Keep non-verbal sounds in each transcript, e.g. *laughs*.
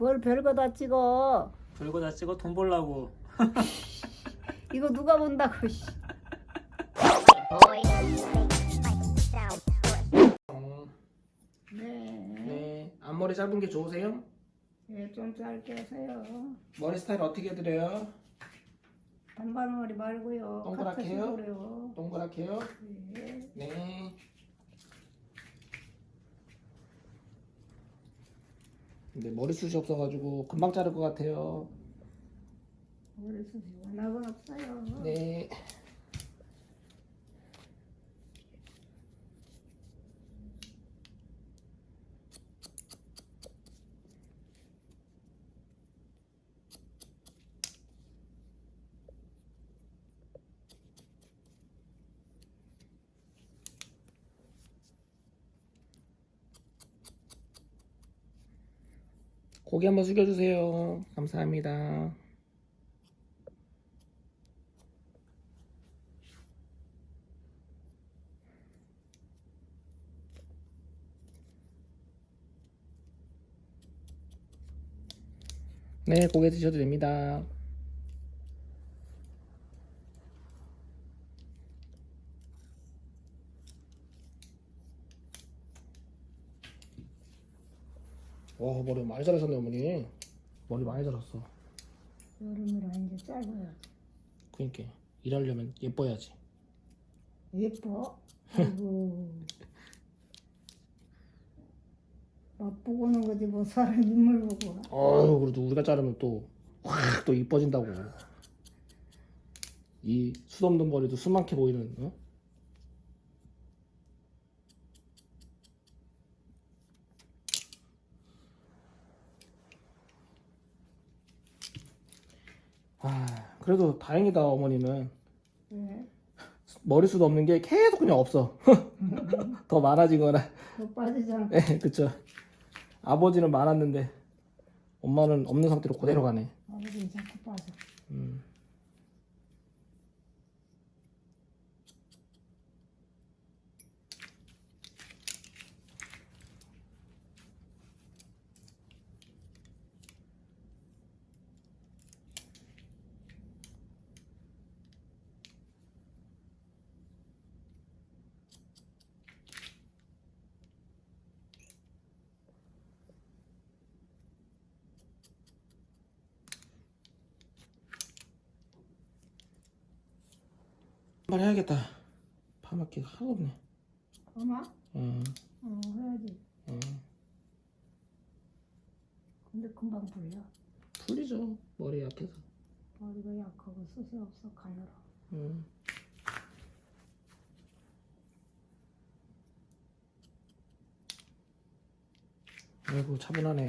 뭘 별거 다 찍어. 별거 다 찍어 돈 벌라고. *laughs* 이거 누가 본다고. 씨. 어, 네. 네. 앞머리 짧은 게 좋으세요? 예, 좀 짧게 하세요. 머리 스타일 어떻게 해드려요? 단발머리 말고요. 동그랗게 해요? 카트식으로요. 동그랗게 해요? 네. 네. 근데 머리숱이 없어가지고 금방 자를 것 같아요. 머리숱이 워낙은 없어요. 네. 고개 한번 숙여주세요. 감사합니다. 네, 고개 드셔도 됩니다. 와, 머리 많이 자라셨네, 어머니. 머리 많이 자랐어. 여름이라 이제 짧아요. 그니까, 일하려면 예뻐야지. 예뻐. *laughs* 아이고. 맛보고 오는 거지 뭐 사람 인물 보고. 어휴, 그래도 우리가 자르면 또, 확 또 이뻐진다고. 이숱 없는 머리도 수많게 보이는, 어? 아, 그래도 다행이다, 어머니는. 네. 머리숱 없는 게 계속 그냥 없어. *laughs* 더 많아지거나. 못 빠지잖아. 네, 그쵸. 아버지는 많았는데, 엄마는 없는 상태로 그대로 가네. 아버지 자꾸 빠져. 음. 한번 해야겠다. 파마기가 하나도 없네. 엄마? 음, 어 해야지. 음. 근데 금방 풀려. 풀리죠. 머리 약해서. 머리가 약하고 숱이 없어 가늘어. 음. 아이고 차분하네.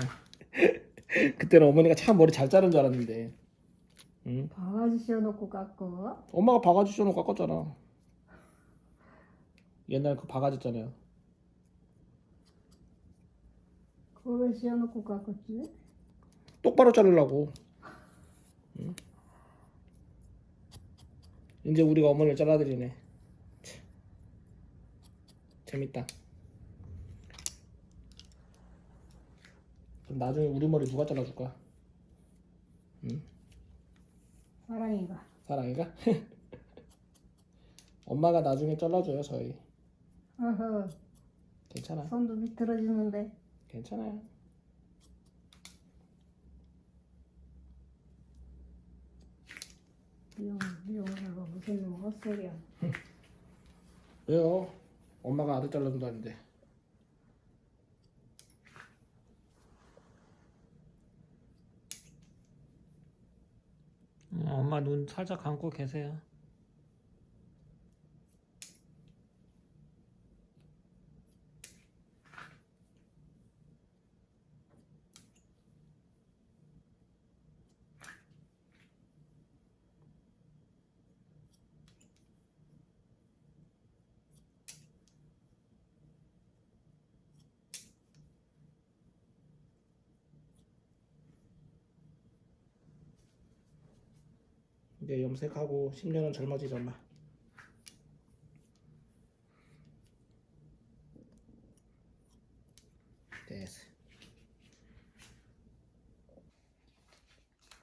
*laughs* 그때는 어머니가 참 머리 잘 자른 줄 알았는데. 응? 바가지 씌워놓고 깎고. 엄마가 바가지 씌워놓고 깎았잖아. 옛날 그 바가지 있잖아요. 그걸 왜 씌워놓고 깎았지? 똑바로 자르려고. 응? 이제 우리가 어머니를 잘라드리네. 참. 재밌다. 그럼 나중에 우리 머리 누가 잘라줄까? 응? 사랑이가. 사랑이가? *laughs* 엄마가 나중에 잘라줘요 저희. 어허. 괜찮아. 손도 비틀어지는데. 괜찮아요. 미용 미용하고 무슨 뭐 헛소리야. *laughs* 왜요? 엄마가 아들 잘라준다는데. 엄마 눈 살짝 감고 계세요. 이제 염색하고 10년은 젊어지잖아. 됐어.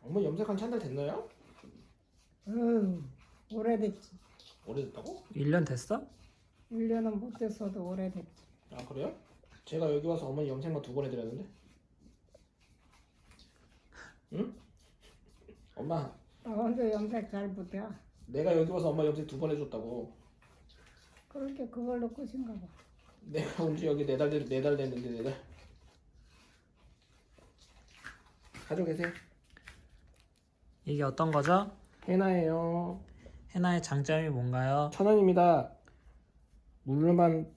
어머니 염색한 지 한 달 됐나요? 어휴, 오래됐지. 오래됐다고? 1년 됐어? 1년은 못 됐어도 오래됐지. 아 그래요? 제가 여기 와서 어머니 염색만 두 번 해드렸는데 응? 엄마 나 혼자 염색 잘 못해. 내가 여기 와서 엄마 염색 두 번 해줬다고 그렇게 그걸로 끝인가 봐. 내가 온 지 여기 네달 네달 됐는데 네 달 가지고 계세요 이게 어떤 거죠? 해나예요 헤나의 장점이 뭔가요? 천 원입니다 물로만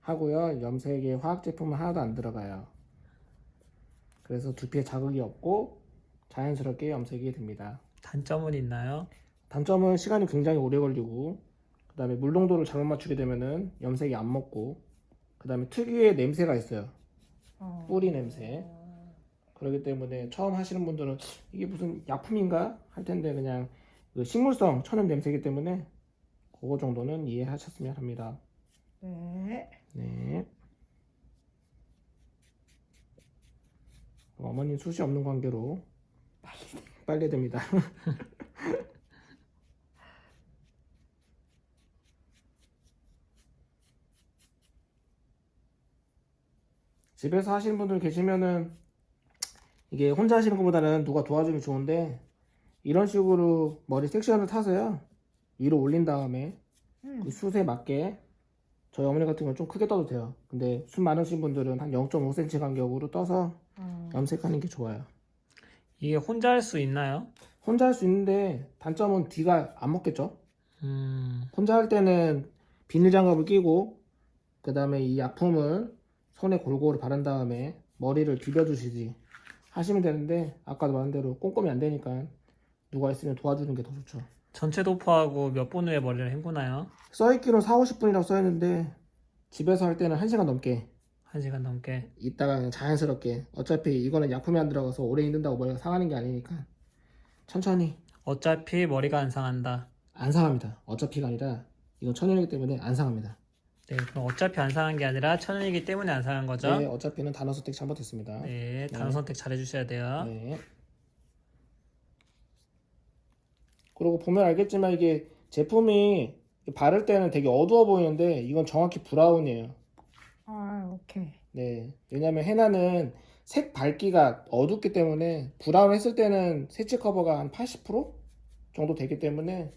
하고요 염색에 화학 제품은 하나도 안 들어가요 그래서 두피에 자극이 없고 자연스럽게 염색이 됩니다 단점은 있나요? 단점은 시간이 굉장히 오래 걸리고 그 다음에 물 농도를 잘못 맞추게 되면은 염색이 안 먹고 그 다음에 특유의 냄새가 있어요 어. 뿌리 냄새 그렇기 때문에 처음 하시는 분들은 이게 무슨 약품인가 할 텐데 그냥 그 식물성 천연 냄새이기 때문에 그거 정도는 이해하셨으면 합니다 네. 네 어머님 숱이 없는 관계로 빨리 됩니다. *laughs* 집에서 하시는 분들 계시면은 이게 혼자 하시는 것보다는 누가 도와주면 좋은데 이런 식으로 머리 섹션을 타서요. 위로 올린 다음에 음. 그 숱에 맞게. 저희 어머니 같은 경우는 좀 크게 떠도 돼요. 근데 숱 많으신 분들은 한 0.5cm 간격으로 떠서 어. 염색하는 게 좋아요 이게 혼자 할 수 있나요? 혼자 할 수 있는데 단점은 뒤가 안 먹겠죠 음, 혼자 할 때는 비닐 장갑을 끼고 그 다음에 이 약품을 손에 골고루 바른 다음에 머리를 비벼주시지 하시면 되는데 아까도 말한 대로 꼼꼼히 안 되니까 누가 있으면 도와주는 게 더 좋죠 전체 도포하고 몇 분 후에 머리를 헹구나요? 써있기로 4, 50분이라고 써있는데 집에서 할 때는 1시간 넘게 1시간 넘게. 그냥 자연스럽게. 어차피 이거는 약품이 안 들어가서 오래 있는다고 머리가 상하는 게 아니니까. 천천히. 어차피 머리가 안 상한다. 안 상합니다. 어차피가 아니라 이건 천연이기 때문에 안 상합니다. 네 그럼 어차피 안 상한 게 아니라 천연이기 때문에 안 상한 거죠? 네 어차피는 단어 선택 잘못했습니다. 네, 단어 네. 선택 잘 해주셔야 돼요. 네. 그리고 보면 알겠지만 이게 제품이 바를 때는 되게 어두워 보이는데 이건 정확히 브라운이에요. 아, 오케이. 네. 왜냐면 헤나는 색 밝기가 어둡기 때문에 브라운 했을 때는 세치 커버가 한 80% 정도 되기 때문에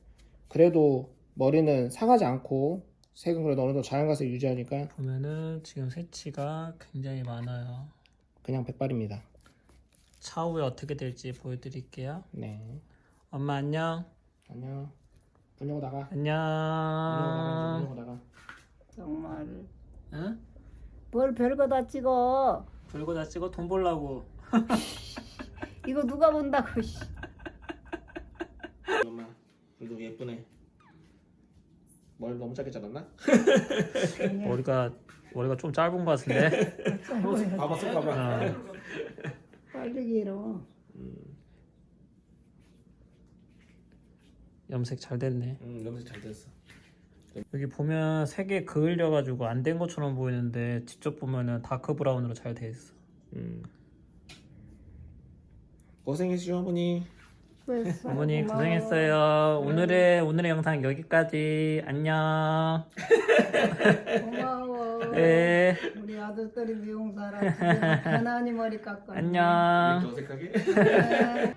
그래도 머리는 상하지 않고 색은 그래도 어느 정도 자연가색 유지하니까 보면은 지금 새치가 굉장히 많아요 그냥 백발입니다. 차후에 어떻게 될지 보여드릴게요 네. 엄마 안녕 안녕. 문 열고 나가. 문 안녕 열고 나가. 문 열고 나가. 정말. 응? 뭘 별거 다 찍어. 별거 다 찍어 돈 벌라고 *laughs* 이거 누가 본다고, 씨. *laughs* 엄마 그래도 예쁘네 머리 너무 짧게 잘랐나? *laughs* 머리가 머리가 좀 짧은 것 같은데 봐봐 쏙 봐봐 어. 빨리 길어. 염색 잘 됐네 응 염색 잘 됐어 여기 보면 색에 그을려 가지고 안 된 것처럼 보이는데 직접 보면은 다크 브라운으로 잘 돼 있어 음. 고생했어요 어머니 됐어. 어머니. 고생했어요 오늘의 오늘의 영상 여기까지 안녕 고마워. *laughs* 네 우리 아들들이 미용사라. *laughs* 편안히 머리 깎아. 안녕 어색하게? 네.